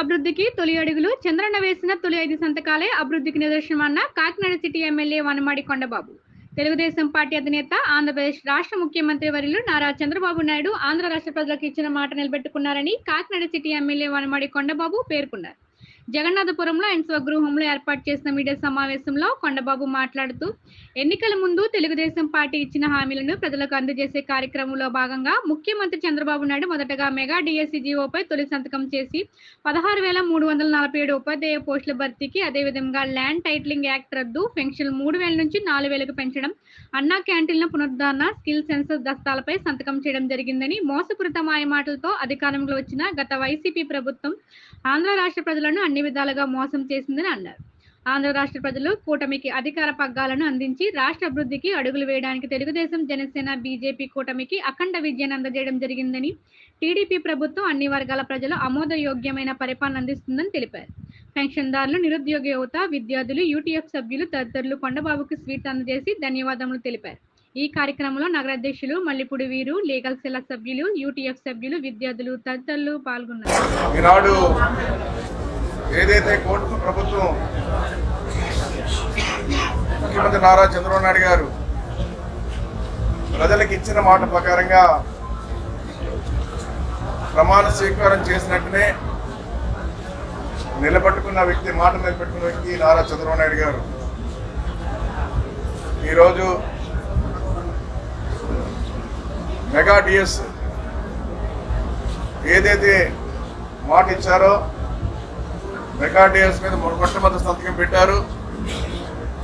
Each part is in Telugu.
అభివృద్ధికి తొలి అడుగులు చంద్రన్న వేసిన తొలి ఐదు సంతకాలే అభివృద్ధికి నిదర్శనమన్న Kakinada city MLA Vanamadi Kondababu. Telugu Desam party అధినేత ఆంధ్రప్రదేశ్ రాష్ట్ర ముఖ్యమంత్రి వర్యులు నారా చంద్రబాబు నాయుడు ఆంధ్ర రాష్ట్ర ప్రజలకు ఇచ్చిన మాట నిలబెట్టుకున్నారని కాకినాడ సిటీ ఎమ్మెల్యే వనమాడి కొండబాబు పేర్కొన్నారు. జగన్నాథపురంలో ఆయన స్వగృహంలో ఏర్పాటు చేసిన మీడియా సమావేశంలో కొండబాబు మాట్లాడుతూ ఎన్నికల ముందు తెలుగుదేశం పార్టీ ఇచ్చిన హామీలను ప్రజలకు అందజేసే కార్యక్రమంలో భాగంగా ముఖ్యమంత్రి చంద్రబాబు నాయుడు మొదటగా మెగా డిఎస్సిజిఓపై తొలి సంతకం చేసి పదహారు వేల మూడు వందల నలభై ఏడు ఉపాధ్యాయ పోస్టుల భర్తీకి అదేవిధంగా ల్యాండ్ టైటిలింగ్ యాక్ట్ రద్దు పెన్షన్ మూడు వేల నుంచి నాలుగు వేలకు పెంచడం అన్నా క్యాంటీన్ల పునరుద్ధరణ స్కిల్ సెన్సస్ దస్తాలపై సంతకం చేయడం జరిగిందని మోసపూరిత మాయమాటలతో అధికారంలో వచ్చిన గత వైసీపీ ప్రభుత్వం ఆంధ్ర రాష్ట్ర ప్రజలను అన్ని విధాలుగా మోసం చేసిందని అన్నారు. ఆంధ్ర రాష్ట్ర ప్రజలు కూటమికి అధికార పగ్గాలను అందించి రాష్ట్ర అభివృద్ధికి అడుగులు వేయడానికి తెలుగుదేశం జనసేన బీజేపీ కూటమికి అఖండ విజయాన్ని అందజేయడం జరిగిందని టీడీపీ ప్రభుత్వం అన్ని వర్గాల ప్రజలు ఆమోదయోగ్యమైన పరిపాలన అందిస్తుందని తెలిపారు. పెన్షన్దారులు నిరుద్యోగ యువత విద్యార్థులు యూటీఎఫ్ సభ్యులు తదితరులు కొండబాబుకు స్వీట్ అందజేసి ధన్యవాదములు తెలిపారు. ఈ కార్యక్రమంలో నగరాధ్యక్షులు మల్లిపూడి వీరు లీగల్ సెల సభ్యులు యూటీఎఫ్ సభ్యులు విద్యార్థులు తదితరులు పాల్గొన్నారు. ఏదైతే కోర్టు ప్రభుత్వం ముఖ్యమంత్రి నారా చంద్రబాబు నాయుడు గారు ప్రజలకు ఇచ్చిన మాట ప్రకారంగా ప్రమాణ స్వీకారం చేసినట్టునే నిలబెట్టుకున్న వ్యక్తి మాట నిలబెట్టుకున్న వ్యక్తి నారా చంద్రబాబు నాయుడు గారు. ఈరోజు మెగా డిఎస్ ఏదైతే మాట ఇచ్చారో మెగా మీద మొట్టమొదటి సంతకం పెట్టారు.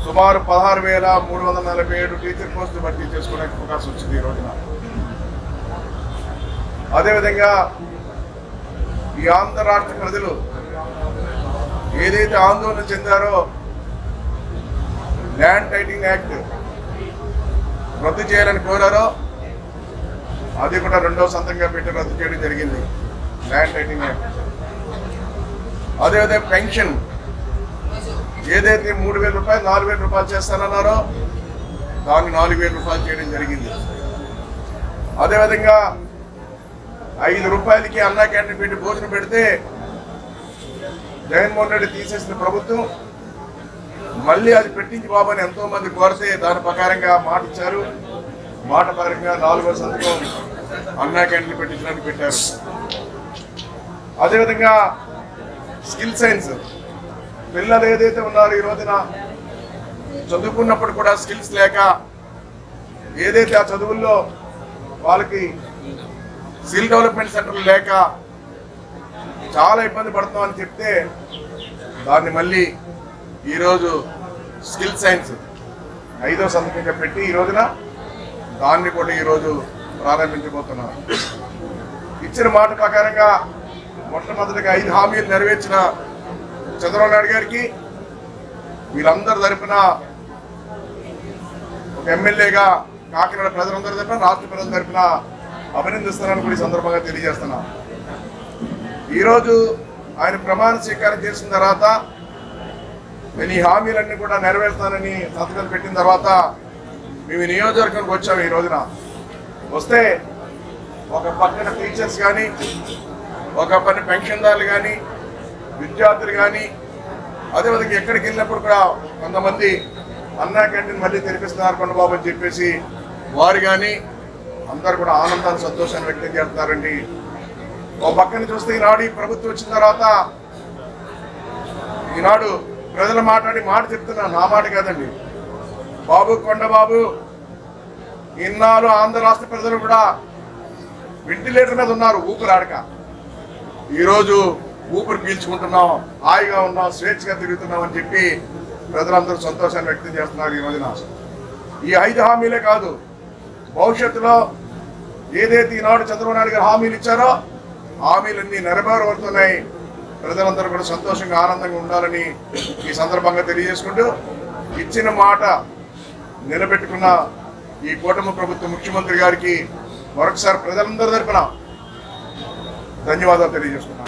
సుమారు పదహారు వేల మూడు వందల నలభై ఏడు టీచర్ పోస్టులు భర్తీ చేసుకునే అవకాశం వచ్చింది ఈ రోజున. అదేవిధంగా ఈ ఆంధ్ర రాష్ట్ర ప్రజలు ఏదైతే ఆందోళన చెందారో ల్యాండ్ టైటింగ్ యాక్ట్ రద్దు చేయాలని కోరారో అది కూడా రెండో సంతంగా పెట్టి రద్దు చేయడం జరిగింది. Land titling act. అదేవిధంగా పెన్షన్. ఏదైతే మూడు వేల రూపాయలు నాలుగు వేల రూపాయలు చేస్తానన్నారో దాన్ని నాలుగు వేల రూపాయలు చేయడం జరిగింది. అదేవిధంగా ఐదు రూపాయలకి అన్నా క్యాంటీన్ పెట్టి భోజనం పెడితే జగన్మోహన్ రెడ్డి తీసేసిన ప్రభుత్వం మళ్ళీ అది పెట్టించి బాబని ఎంతో మంది కోరితే దాని ప్రకారంగా మాట ఇచ్చారు. మాట పరంగా నాలుగో సంతకం అన్నా క్యాంటీన్ పెట్టించడానికి పెట్టారు. అదేవిధంగా స్కిల్ సైన్స్. పిల్లలు ఏదైతే ఉన్నారో ఈ రోజున చదువుకున్నప్పుడు కూడా స్కిల్స్ లేక ఏదైతే ఆ చదువుల్లో వాళ్ళకి స్కిల్ డెవలప్మెంట్ సెంటర్లు లేక చాలా ఇబ్బంది పడుతున్నామని చెప్తే దాన్ని మళ్ళీ ఈరోజు స్కిల్ సైన్స్ ఐదో సంతకంగా పెట్టి ఈ రోజున దాన్ని కూడా ఈరోజు ప్రారంభించబోతున్నాం. ఇచ్చిన మాట ప్రకారంగా మొట్టమొదటిగా ఐదు హామీలు నెరవేర్చిన చంద్రబాబు నాయుడు గారికి వీళ్ళందరి తరపున ఒక ఎమ్మెల్యేగా కాకినాడ ప్రజలందరి తరపున రాష్ట్ర ప్రజల తరపున అభినందిస్తున్నానని కూడా ఈ సందర్భంగా తెలియజేస్తున్నా ఈరోజు ఆయన ప్రమాణ స్వీకారం చేసిన తర్వాత నేను ఈ హామీలన్నీ కూడా నెరవేరుస్తానని సంతకాలు పెట్టిన తర్వాత మేము ఈ నియోజకవర్గానికి వచ్చాము ఈ రోజున. వస్తే ఒక పక్కన టీచర్స్ కానీ ఒక పని పెన్షన్దారులు కానీ విద్యార్థులు కానీ అదేవిధంగా ఎక్కడికి వెళ్ళినప్పుడు కూడా కొంతమంది అన్నా క్యాంటీన్ మళ్ళీ తెరిపిస్తున్నారు కొండబాబు అని చెప్పేసి వారు కానీ అందరు కూడా ఆనందాన్ని సంతోషాన్ని వ్యక్తం చేస్తున్నారండి. ఓ పక్కన చూస్తే ఈనాడు ఈ ప్రభుత్వం వచ్చిన తర్వాత ఈనాడు ప్రజలు మాట్లాడి మాట చెప్తున్నా నా మాట కాదండి. బాబు కొండబాబు ఇన్నాళ్ళు ఆంధ్ర రాష్ట్ర ప్రజలు కూడా వెంటిలేటర్ మీద ఉన్నారు ఊపిరాడక. ఈరోజు ఊపిరి పీల్చుకుంటున్నాం హాయిగా ఉన్నాం స్వేచ్ఛగా తిరుగుతున్నాం అని చెప్పి ప్రజలందరూ సంతోషాన్ని వ్యక్తం చేస్తున్నారు ఈ రోజున. ఈ ఐదు హామీలే కాదు భవిష్యత్తులో ఏదైతే ఈనాడు చంద్రబాబు నాయుడు గారు హామీలు ఇచ్చారో హామీలన్నీ నెరవేరవుతున్నాయి ప్రజలందరూ కూడా సంతోషంగా ఆనందంగా ఉండాలని ఈ సందర్భంగా తెలియజేసుకుంటూ ఇచ్చిన మాట నిలబెట్టుకున్న ఈ కూటమి ప్రభుత్వ ముఖ్యమంత్రి గారికి మరొకసారి ప్రజలందరి తరపున ధన్యవాదాలు తెలియజేస్తున్నాను.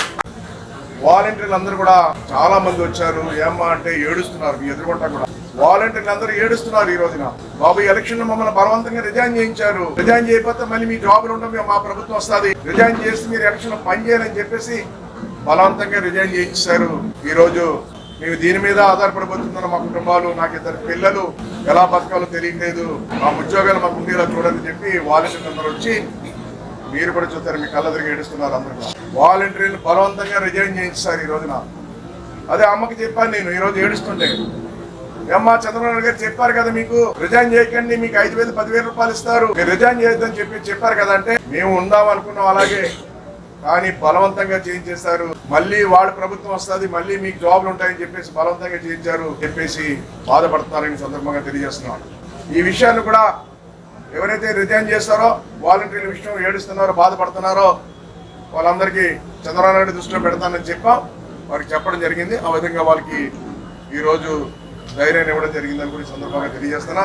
వాలంటీర్లు అందరూ కూడా చాలా మంది వచ్చారు. ఏమ్మా అంటే ఏడుస్తున్నారు మీ ఎదురుకుంటా కూడా. వాలంటీర్లు అందరూ ఏడుస్తున్నారు ఈ రోజున. బాబు ఎలక్షన్ మమ్మల్ని బలవంతంగా రిజైన్ చేయించారు. రిజైన్ చేయకపోతే మళ్ళీ మీ జాబులు ఉండవు మా ప్రభుత్వం వస్తుంది. రిజైన్ చేసి మీరు ఎలక్షన్ పని చేయాలని చెప్పేసి బలవంతంగా రిజైన్ చేయించారు. ఈ రోజు మేము దీని మీద ఆధారపడిపోతున్న మా కుటుంబాలు నాకు ఇద్దరు పిల్లలు. ఎలా బతకాలో తెలియట్లేదు. మా ఉద్యోగాలు మాకు ఉండేలా చూడని చెప్పి వాలంటీర్లు అందరూ వచ్చి మీరు కూడా చూస్తారు మీ కళ్ళ తిరిగి ఏడుస్తున్నారు అందరూ వాలంటీర్లు బలవంతంగా రిజైన్ చేయించారు ఈ రోజున. అదే అమ్మకి చెప్పాను నేను ఈరోజు ఏడుస్తుంటే. అమ్మ చంద్రబాబు గారు చెప్పారు కదా మీకు రిజైన్ చేయకండి మీకు ఐదు వేలు పదివేలు రూపాయలు ఇస్తారు. మీరు రిజైన్ చేయొద్దని చెప్పి చెప్పారు కదా అంటే మేము ఉందాం అనుకున్నాం అలాగే. కానీ బలవంతంగా చేయించేస్తారు మళ్ళీ వాడు ప్రభుత్వం వస్తుంది మళ్ళీ మీకు జాబ్లు ఉంటాయని చెప్పేసి బలవంతంగా చేయించారు చెప్పేసి బాధపడుతున్నారని సందర్భంగా తెలియజేస్తున్నాను ఈ విషయాన్ని కూడా ఎవరైతే రిజైన్ చేస్తారో వాలంటీర్ల విషయం ఏడుస్తున్నారో బాధపడుతున్నారో వాళ్ళందరికీ చంద్రబాబు నాయుడు దృష్టిలో పెడతానని చెప్పాం. వారికి చెప్పడం జరిగింది. ఆ విధంగా వాళ్ళకి ఈరోజు ధైర్యాన్ని ఇవ్వడం జరిగిందని కూడా సందర్భంగా తెలియజేస్తున్నా.